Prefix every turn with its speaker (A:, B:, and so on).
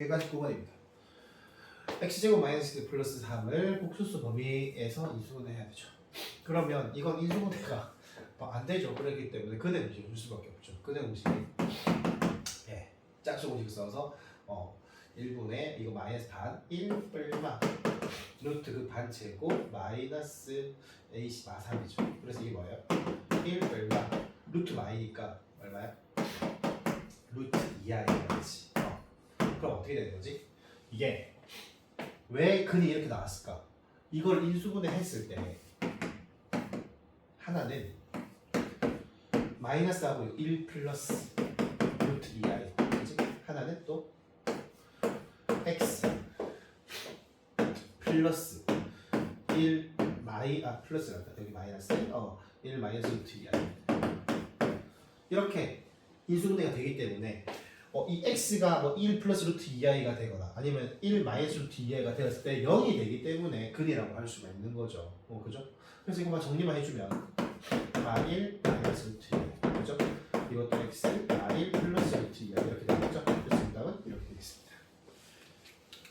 A: 여기까지 9번입니다. x제곱 마이너스 x 플러스 3을 복수수 범위에서 인수분해 해야 되죠. 그러면 이건 인수분해가 뭐안 되죠. 그렇기 때문에 근의 음식을 줄 수밖에 없죠. 근의 음식이 예, 짝수 공식을 써서 어 1분의 이거 마이너스 반 1뿔마 루트 그 반제곱 마이너스 AC 마3이죠. 그래서 이게 뭐예요? 1뿔마 루트 마이니까 얼마야? 루트 2i가 되지. 어. 그럼 어떻게 되는 거지? 이게 왜 근이 이렇게 나왔을까? 이걸 인수분해 했을 때 하나는 마이너스하고 1 플러스 루트 2i 그지? 하나는 또 x 플러스 1 마이 아 플러스란다 여기 마이너스 어1 마이너스 루트 2i 이렇게 인수분해가 되기 때문에 어, 이 x가 뭐 1 플러스 루트 2i가 되거나 아니면 1 마이너스 루트 2i가 되었을 때 0이 되기 때문에 근이라고 할 수가 있는 거죠. 어, 그죠? 그래서 이거만 정리만 해주면 마1 마이너스 루트 2i 그죠? 이것도 x